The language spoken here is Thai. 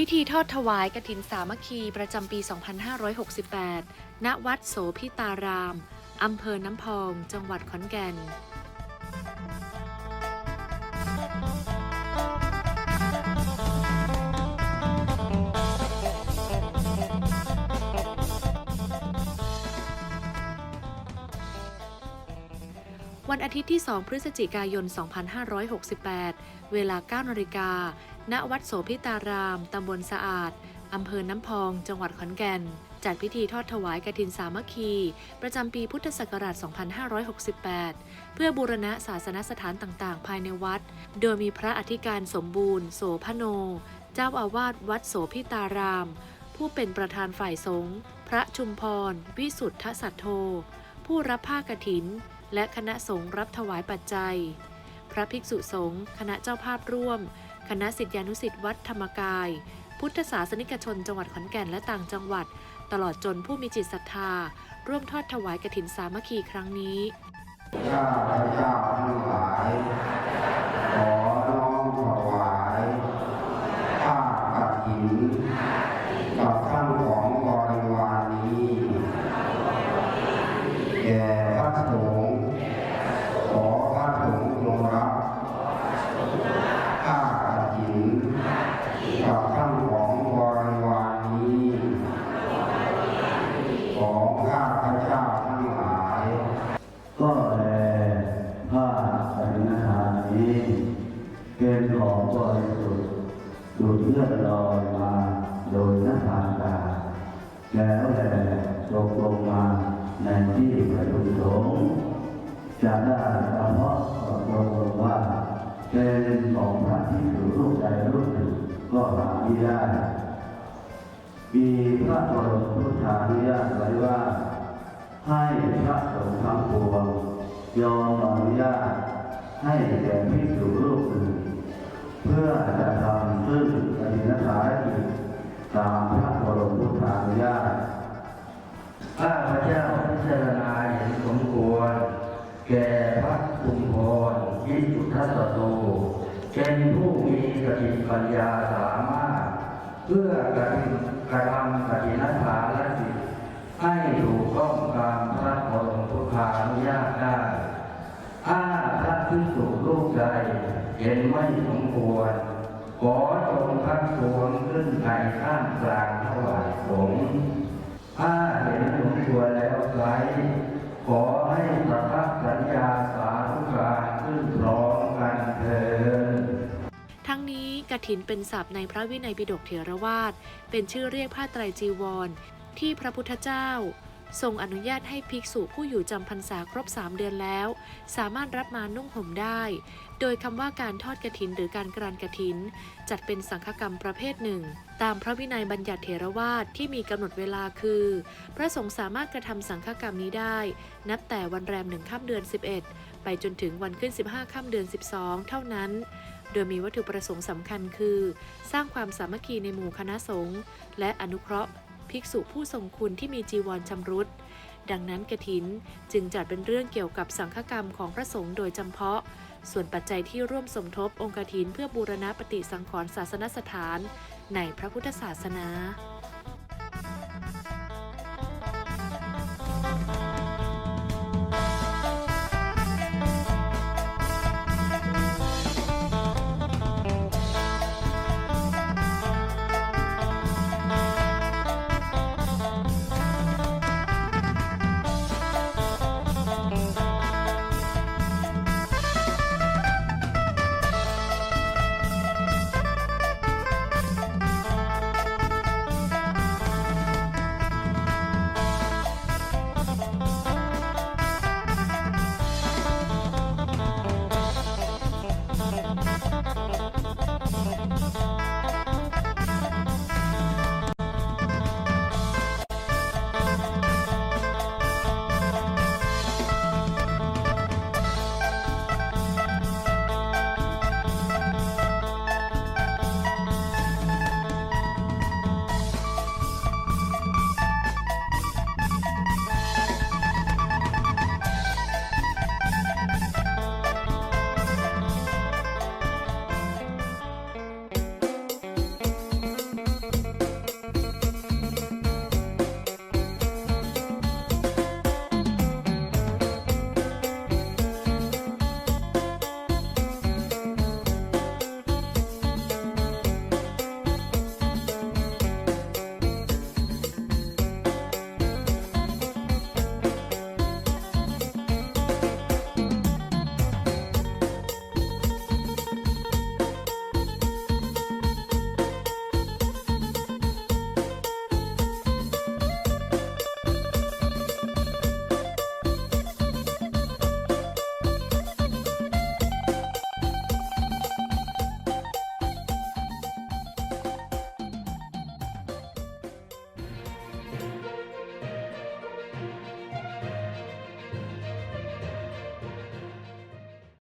พิธีทอดถวายกฐินสามัคคีประจำปี 2568 ณ วัดโสพิตาราม อำเภอน้ำพอง จังหวัดขอนแก่น วันอาทิตย์ที่ 2 พฤศจิกายน 2568 เวลา 9นาฬิกา ณวัดโสพิตาราม ตำบลสะอาด อำเภอน้ำพอง จังหวัดขอนแก่น จัดพิธีทอดถวายกฐินสามัคคี ประจำปีพุทธศักราช 2568 เพื่อบูรณะศาสนสถานต่างๆ ภายในวัด โดยมีพระอธิการสมบูรณ์ โสพโน เจ้าอาวาสวัดโสพิตาราม ผู้เป็นประธานฝ่ายสงฆ์พระชุมพร วิสุทธสัตโธ ผู้รับผ้ากฐิน และคณะสงฆ์รับถวายปัจจัย พระภิกษุสงฆ์คณะเจ้าภาพร่วม คณะสิทธิานุสิทธิวัดธรรมกาย พุทธศาสนิกชนจังหวัดขอนแก่นและต่างจังหวัด ตลอดจนผู้มีจิตศรัทธา ร่วมทอดถวายกฐินสามัคคีครั้งนี้ข้าพเจ้าทั้งหลายขอน้อมถวายผ้ากฐินกับท่านของบริวารนี้แก่พระสงฆ์ขอพระสงฆ์จงรับ ดลอยมาโดยนักทางกาแล้วแลตกลงมาในที่ประชุมสงฆ์จะได้เฉพาะตกลงว่าเป็นของพระที่อยู่รูปใดรูปหนึ่งก็หาไม่ได้ มีพระบรมพุทธานุญาตไว้ว่า ให้พระสงฆ์ทั้งปวงยอมอนุญาตให้แก่พิสุรูปหนึ่ง เพื่อจะทำซึ่งปฏิณฐานกิจตามพระบรมพุทธานุญาตข้าพระเจ้าพิจารณาเห็นสมควร แก่พระคุมพรยิจุทัสสโตเป็นผู้มีสติปัญญาสามารถ เพื่อกระทำกระทำกฐินทาและจิให้ถูกต้องตามพระบรมพุทธานุญาตได้ ถ้าพระพิสุรูปใดเห็นไม่สมควร ขอจงพักทวงขึ้นในข้างกลางถวายสงฆ์ถ้าเห็นสมควรแล้วไซร้ขอให้ประทับสัญญาสาธุการขึ้นพร้อมกันเถิดทั้งนี้กฐินเป็นศัพท์ในพระวินัยปิฎกเถรวาท เป็นชื่อเรียกผ้าไตรจีวร ที่พระพุทธเจ้า ทรงอนุญาตให้ภิกษุผู้อยู่จำพรรษาครบ 3 เดือนแล้ว สามารถรับมานุ่งห่มได้ โดยคำว่าการทอดกฐินหรือการกรานกฐิน จัดเป็นสังฆกรรมประเภทหนึ่ง ตามพระวินัยบัญญัติเถรวาทที่มีกำหนดเวลาคือ พระสงฆ์สามารถกระทำสังฆกรรมนี้ได้ นับแต่วันแรมหนึ่งค่ำเดือน 11 ไปจนถึงวันขึ้น 15ค่ำเดือน 12 เท่านั้นโดยมีวัตถุประสงค์สำคัญคือ สร้างความสามัคคีในหมู่คณะสงฆ์และอนุเคราะห์ ภิกษุผู้ทรงคุณที่มีจีวรชำรุด ดังนั้นกระถินจึงจัดเป็นเรื่องเกี่ยวกับสังฆกรรมของพระสงฆ์โดยจำเพาะ ส่วนปัจจัยที่ร่วมสมทบองค์กฐินเพื่อบูรณะปฏิสังขรณ์ศาสนสถาน ในพระพุทธศาสนา